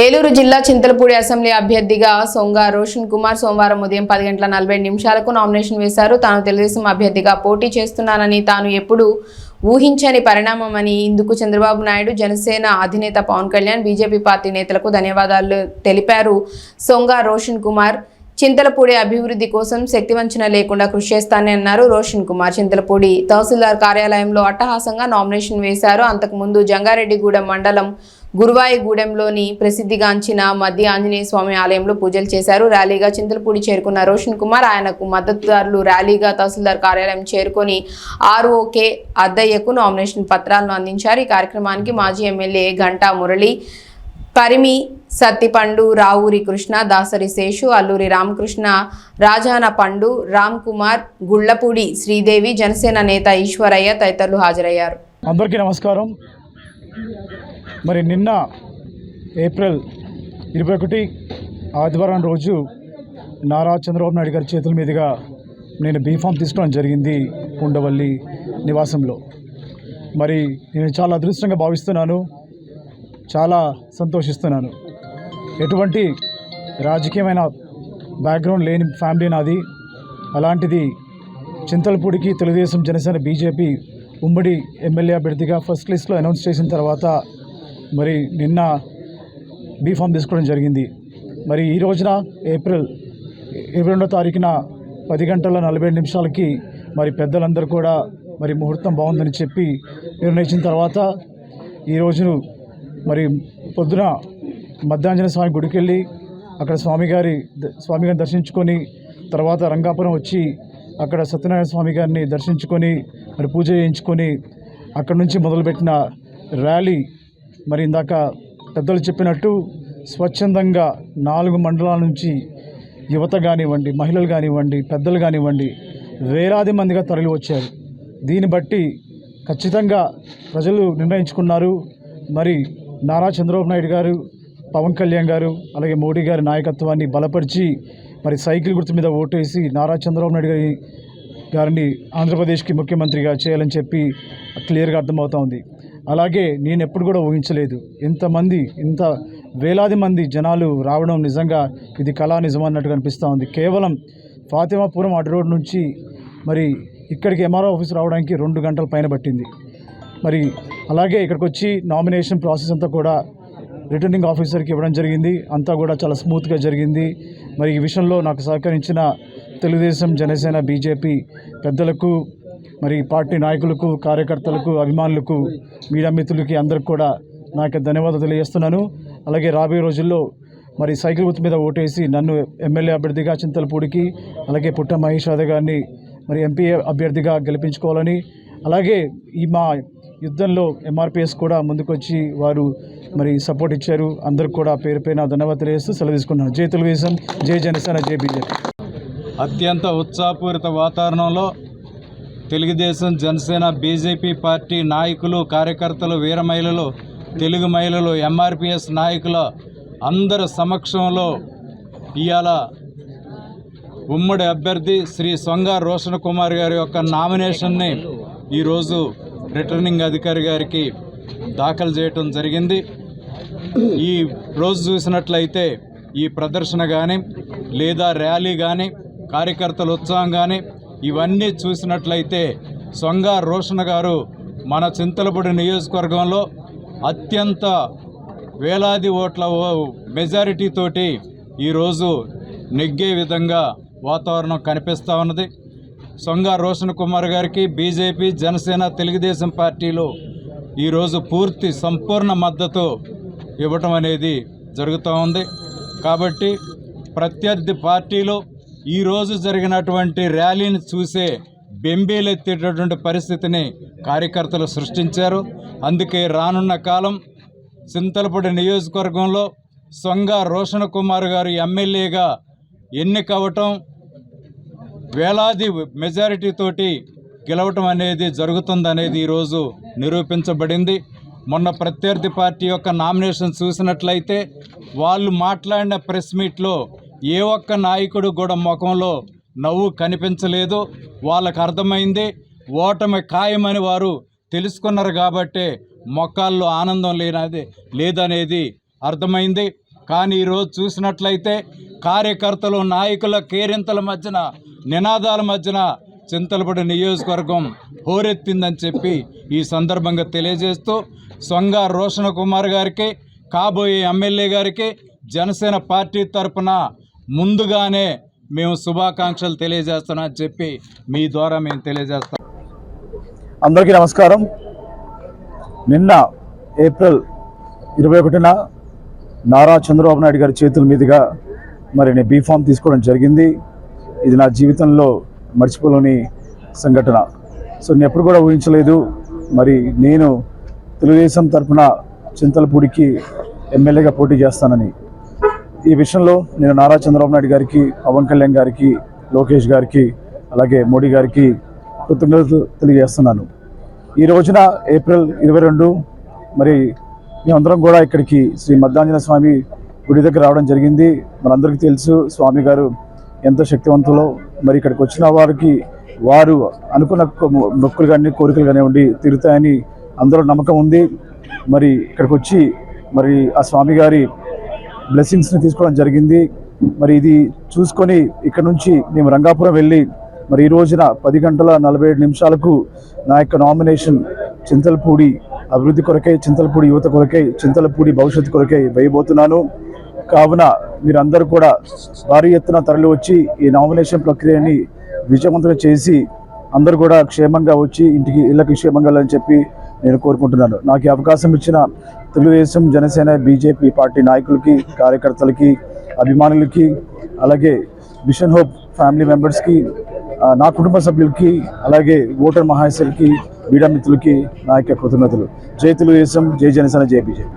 ఏలూరు జిల్లా చింతలపూడి అసెంబ్లీ అభ్యర్థిగా సొంగ రోషన్ కుమార్ సోమవారం ఉదయం పది గంటల నలభై నిమిషాలకు నామినేషన్ వేశారు. తాను తెలుగుదేశం అభ్యర్థిగా పోటీ చేస్తున్నానని తాను ఎప్పుడూ ఊహించని పరిణామమని ఇందుకు చంద్రబాబు నాయుడు జనసేన అధినేత పవన్ కళ్యాణ్ బీజేపీ పార్టీ నేతలకు ధన్యవాదాలు తెలిపారు. సొంగ రోషన్ కుమార్ చింతలపూడి అభివృద్ధి కోసం శక్తివంచన లేకుండా కృషి చేస్తానని అన్నారు. రోషన్ కుమార్ చింతలపూడి తహసీల్దార్ కార్యాలయంలో అట్టహాసంగా నామినేషన్ వేశారు. అంతకుముందు జంగారెడ్డిగూడెం మండలం గురువాయిగూడెంలోని ప్రసిద్ధిగాంచిన మధ్య ఆంజనేయ స్వామి ఆలయంలో పూజలు చేశారు. ర్యాలీగా చింతలపూడి చేరుకున్న రోషన్ కుమార్ ఆయనకు మద్దతుదారులు ర్యాలీగా తహసీల్దార్ కార్యాలయం చేరుకొని ఆర్ఓకే అద్దయ్యకు నామినేషన్ పత్రాలను అందించారు. ఈ కార్యక్రమానికి మాజీ ఎమ్మెల్యే గంటా మురళి పరిమి సత్తిపండు రావూరి కృష్ణ దాసరి శేషు అల్లూరి రామకృష్ణ రాజాన పండు రామ్ కుమార్ గుళ్ళపూడి శ్రీదేవి జనసేన నేత ఈశ్వరయ్య తదితరులు హాజరయ్యారు. అందరికీ నమస్కారం. మరి నిన్న ఏప్రిల్ ఇరవై ఒకటి ఆదివారం రోజు నారా చంద్రబాబు నాయుడు గారి చేతుల మీదుగా నేను బీఫామ్ తీసుకోవడం జరిగింది ఉండవల్లి నివాసంలో. మరి నేను చాలా అదృష్టంగా భావిస్తున్నాను చాలా సంతోషిస్తున్నాను. ఎటువంటి రాజకీయమైన బ్యాక్గ్రౌండ్ లేని ఫ్యామిలీ నాది. అలాంటిది చింతలపూడికి తెలుగుదేశం జనసేన బీజేపీ ఉమ్మడి ఎమ్మెల్యే అభ్యర్థిగా ఫస్ట్ లిస్ట్లో అనౌన్స్ చేసిన తర్వాత మరి నిన్న బీఫామ్ తీసుకోవడం జరిగింది. మరి ఈ రోజున ఏప్రిల్ ఇరవై రెండో తారీఖున పది గంటల నలభై ఏడు నిమిషాలకి మరి పెద్దలందరూ కూడా మరి ముహూర్తం బాగుందని చెప్పి నిర్ణయించిన తర్వాత ఈ రోజును మరి పొద్దున మధ్యాంజన స్వామి గుడికి వెళ్ళి అక్కడ స్వామిగారి స్వామిగారిని దర్శించుకొని తర్వాత రంగాపురం వచ్చి అక్కడ సత్యనారాయణ స్వామి గారిని దర్శించుకొని మరి పూజ చేయించుకొని అక్కడ నుంచి మొదలుపెట్టిన ర్యాలీ మరి ఇందాక పెద్దలు చెప్పినట్టు స్వచ్ఛందంగా నాలుగు మండలాల నుంచి యువత కానివ్వండి మహిళలు కానివ్వండి పెద్దలు కానివ్వండి వేలాది మందిగా తరలి వచ్చారు. దీన్ని బట్టి ఖచ్చితంగా ప్రజలు నిర్ణయించుకున్నారు. మరి నారా చంద్రబాబు నాయుడు గారు పవన్ కళ్యాణ్ గారు అలాగే మోడీ గారి నాయకత్వాన్ని బలపరిచి మరి సైకిల్ గుర్తు మీద ఓటేసి నారా చంద్రబాబు నాయుడు గారి గారిని ఆంధ్రప్రదేశ్కి ముఖ్యమంత్రిగా చేయాలని చెప్పి క్లియర్గా అర్థమవుతా ఉంది. అలాగే నేను ఎప్పుడు కూడా ఊహించలేదు. ఇంతమంది ఇంత వేలాది మంది జనాలు రావడం నిజంగా ఇది కళా నిజం అన్నట్టుగా అనిపిస్తూ ఉంది. కేవలం ఫాతిమాపురం అటు రోడ్ నుంచి మరి ఇక్కడికి ఎంఆర్ఓ ఆఫీస్ రావడానికి రెండు గంటల పైన పట్టింది. మరి అలాగే ఇక్కడికి వచ్చి నామినేషన్ ప్రాసెస్ అంతా కూడా రిటర్నింగ్ ఆఫీసర్కి ఇవ్వడం జరిగింది. అంతా కూడా చాలా స్మూత్గా జరిగింది. మరి ఈ విషయంలో నాకు సహకరించిన తెలుగుదేశం జనసేన బీజేపీ పెద్దలకు మరి పార్టీ నాయకులకు కార్యకర్తలకు అభిమానులకు మీడియా మిత్రులకి అందరికి కూడా నా యొక్క ధన్యవాదాలు తెలియజేస్తున్నాను. అలాగే రాబోయే రోజుల్లో మరి సైకిల్ గుర్తు మీద ఓటేసి నన్ను ఎమ్మెల్యే అభ్యర్థిగా చింతలపూడికి అలాగే పుట్ట మహేష్ యాదవ్ గారిని మరి ఎంపీ అభ్యర్థిగా గెలిపించుకోవాలని అలాగే ఈ మా యుద్ధంలో ఎంఆర్పిఎస్ కూడా ముందుకొచ్చి వారు మరి సపోర్ట్ ఇచ్చారు. అందరికి కూడా పేరు పైన ధన్యవాదాలు తెలియజేస్తూ సెలవు తీసుకున్నాను జై తెలుగుదేశం జై జనసేన జై బీజేపీ. అత్యంత ఉత్సాహపూరిత వాతావరణంలో తెలుగుదేశం జనసేన బీజేపీ పార్టీ నాయకులు కార్యకర్తలు వీర మహిళలు తెలుగు మహిళలు ఎంఆర్పిఎస్ నాయకుల అందరి సమక్షంలో ఇవాళ ఉమ్మడి అభ్యర్థి శ్రీ సొంగ రోషన్ కుమార్ గారి యొక్క నామినేషన్ని ఈరోజు రిటర్నింగ్ అధికారి గారికి దాఖలు చేయటం జరిగింది. ఈ రోజు చూసినట్లయితే ఈ ప్రదర్శన కానీ లేదా ర్యాలీ కానీ కార్యకర్తల ఉత్సాహం కానీ ఇవన్నీ చూసినట్లయితే సొంగ రోషన్ గారు మన చింతలపూడి నియోజకవర్గంలో అత్యంత వేలాది ఓట్ల ఓ- మెజారిటీ తోటి ఈరోజు నెగ్గే విధంగా వాతావరణం కనిపిస్తూ ఉన్నది. సొంగ రోషన్ కుమార్ గారికి బీజేపీ జనసేన తెలుగుదేశం పార్టీలు ఈరోజు పూర్తి సంపూర్ణ మద్దతు ఇవ్వటం అనేది జరుగుతూ ఉంది. కాబట్టి ప్రత్యర్థి పార్టీలు ఈరోజు జరిగినటువంటి ర్యాలీని చూసే బెంబేలెత్తేటటువంటి పరిస్థితిని కార్యకర్తలు సృష్టించారు. అందుకే రానున్న కాలం చింతలపూడి నియోజకవర్గంలో సొంగ రోషన్ కుమార్ గారు ఎమ్మెల్యేగా ఎన్నికవటం వేలాది మెజారిటీతోటి గెలవటం అనేది జరుగుతుందనేది ఈరోజు నిరూపించబడింది. మొన్న ప్రత్యర్థి పార్టీ యొక్క నామినేషన్ చూసినట్లయితే వాళ్ళు మాట్లాడిన ప్రెస్ మీట్లో ఏ ఒక్క నాయకుడు కూడా ముఖంలో నవ్వు కనిపించలేదు. వాళ్ళకు అర్థమైంది ఓటమి ఖాయమని వారు తెలుసుకున్నారు కాబట్టే మొక్కల్లో ఆనందం లేనది లేదనేది అర్థమైంది. కానీ ఈరోజు చూసినట్లయితే కార్యకర్తలు నాయకుల కేరింతల మధ్యన నినాదాల మధ్యన చింతలపూడి నియోజకవర్గం హోరెత్తిందని చెప్పి ఈ సందర్భంగా తెలియజేస్తూ సొంగ రోషన్ కుమార్ గారికి కాబోయే ఎమ్మెల్యే గారికి జనసేన పార్టీ తరపున ముందుగానే మేము శుభాకాంక్షలు తెలియజేస్తున్నామని చెప్పి మీ ద్వారా మేము తెలియజేస్తాం. అందరికీ నమస్కారం. నిన్న ఏప్రిల్ ఇరవై ఒకటిన నారా చంద్రబాబు నాయుడు గారి చేతుల మీదుగా మరి నేను బీఫామ్ తీసుకోవడం జరిగింది. ఇది నా జీవితంలో మర్చిపోలేని సంఘటన. సో నేను ఎప్పుడు కూడా ఊహించలేదు. మరి నేను తెలుగుదేశం తరఫున చింతలపూడికి ఎమ్మెల్యేగా పోటీ చేస్తానని. ఈ విషయంలో నేను నారా చంద్రబాబు నాయుడు గారికి పవన్ కళ్యాణ్ గారికి లోకేష్ గారికి అలాగే మోడీ గారికి కృతజ్ఞతలు తెలియజేస్తున్నాను. ఈ రోజున ఏప్రిల్ ఇరవై రెండు మరి మేమందరం కూడా ఇక్కడికి శ్రీ మద్దాంజన స్వామి గుడి దగ్గర రావడం జరిగింది. మనందరికీ తెలుసు స్వామి గారు ఎంత శక్తివంతులో మరి ఇక్కడికి వచ్చిన వారికి వారు అనుకున్న మొక్కులు కానీ కోరికలు కానివ్వండి తీరుతాయని అందరూ నమ్మకం ఉంది. మరి ఇక్కడికి వచ్చి మరి ఆ స్వామి గారి బ్లెస్సింగ్స్ని తీసుకోవడం జరిగింది. మరి ఇది చూసుకొని ఇక్కడ నుంచి మేము రంగాపురం వెళ్ళి మరి ఈ రోజున పది గంటల నలభై ఏడు నిమిషాలకు నా యొక్క నామినేషన్ చింతలపూడి అభివృద్ధి కొరకై చింతలపూడి యువత కొరకై చింతలపూడి భవిష్యత్తు కొరకై వేయబోతున్నాను. కావున మీరందరూ కూడా భారీ ఎత్తున తరలి వచ్చి ఈ నామినేషన్ ప్రక్రియని విజయవంతం చేసి అందరూ కూడా క్షేమంగా వచ్చి ఇంటికి ఇళ్ళకి క్షేమంగా అని చెప్పి నేను కోరుకుంటున్నాను. నాకు ఈ అవకాశం ఇచ్చిన తెలుగుదేశం జనసేన బీజేపీ పార్టీ నాయకులకి కార్యకర్తలకి అభిమానులకి అలాగే మిషన్ హోప్ ఫ్యామిలీ మెంబర్స్కి నా కుటుంబ సభ్యులకి అలాగే ఓటర్ మహాశయులకి మీడియా మిత్రులకి నా యొక్క కృతజ్ఞతలు. జై తెలుగుదేశం జై జనసేన జై బీజేపీ.